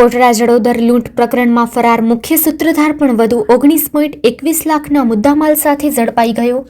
કોટડા જડોદર લૂંટ પ્રકરણમાં ફરાર મુખ્ય સૂત્રધાર પણ વધુ ઓગણીસ પોઈન્ટ એકવીસ લાખના મુદ્દામાલ સાથે ઝડપાઈ ગયો.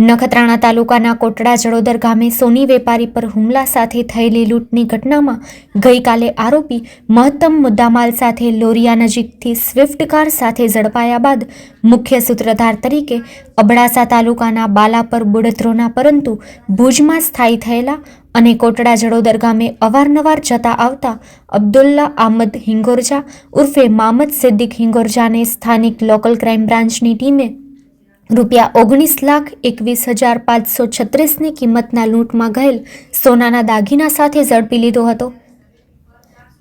નખત્રાણા તાલુકાના કોટડા જડોદર ગામે સોની વેપારી પર હુમલા સાથે થયેલી લૂંટની ઘટનામાં ગઈકાલે આરોપી મહત્તમ મુદ્દામાલ સાથે લોરિયા નજીકથી સ્વિફ્ટ કાર સાથે ઝડપાયા બાદ મુખ્ય સૂત્રધાર તરીકે અબડાસા તાલુકાના બાલાપર બુડત્રોના પરંતુ ભુજમાં સ્થાયી થયેલા અને કોટડા જડોદર ગામે અવારનવાર જતા આવતા અબ્દુલ્લા આમદ હિંગોરજા ઉર્ફે મામદ સિદ્દીક હિંગોરજાને સ્થાનિક લોકલ ક્રાઇમ બ્રાન્ચની ટીમે રૂપિયા ઓગણીસ લાખ એકવીસ હજાર પાંચસો છત્રીસની કિંમતના લૂંટમાં ગયેલ સોનાના દાગીના સાથે ઝડપી લીધો હતો.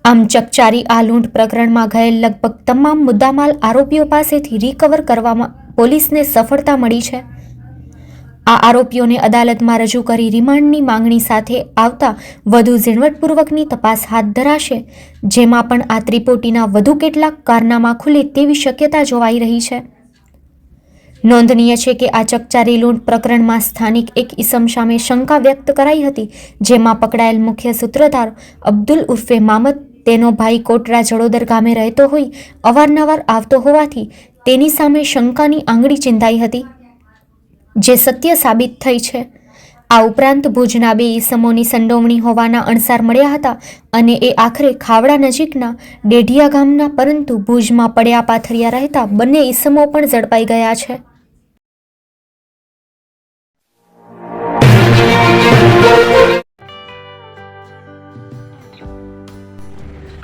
આમ ચકચારી આ લૂંટ પ્રકરણમાં ગયેલ લગભગ તમામ મુદ્દામાલ આરોપીઓ પાસેથી રિકવર કરવામાં પોલીસને સફળતા મળી છે. આ આરોપીઓને અદાલતમાં રજૂ કરી રિમાન્ડની માંગણી સાથે આવતા વધુ ઝીણવટપૂર્વકની તપાસ હાથ ધરાશે, જેમાં પણ આ ત્રિપોટીના વધુ કેટલાક કારનામા ખુલે તેવી શક્યતા જોવાઈ રહી છે. નોંધનીય છે કે આ ચકચારી લૂંટ પ્રકરણમાં સ્થાનિક એક ઈસમ સામે શંકા વ્યક્ત કરાઈ હતી, જેમાં પકડાયેલ મુખ્ય સૂત્રધાર અબ્દુલ ઉર્ફે મામદ, તેનો ભાઈ કોટરા જડોદર ગામે રહેતો હોઈ અવારનવાર આવતો હોવાથી તેની સામે શંકાની આંગળી ચિંતાઈ હતી, જે સત્ય સાબિત થઈ છે. આ ઉપરાંત ભુજના બે ઈસમોની સંડોવણી હોવાના અણસાર મળ્યા હતા અને એ આખરે ખાવડા નજીકના ડેઢિયા ગામના, પરંતુ ભુજમાં પડ્યા પાથરિયા રહેતા બંને ઈસમો પણ ઝડપાઈ ગયા છે.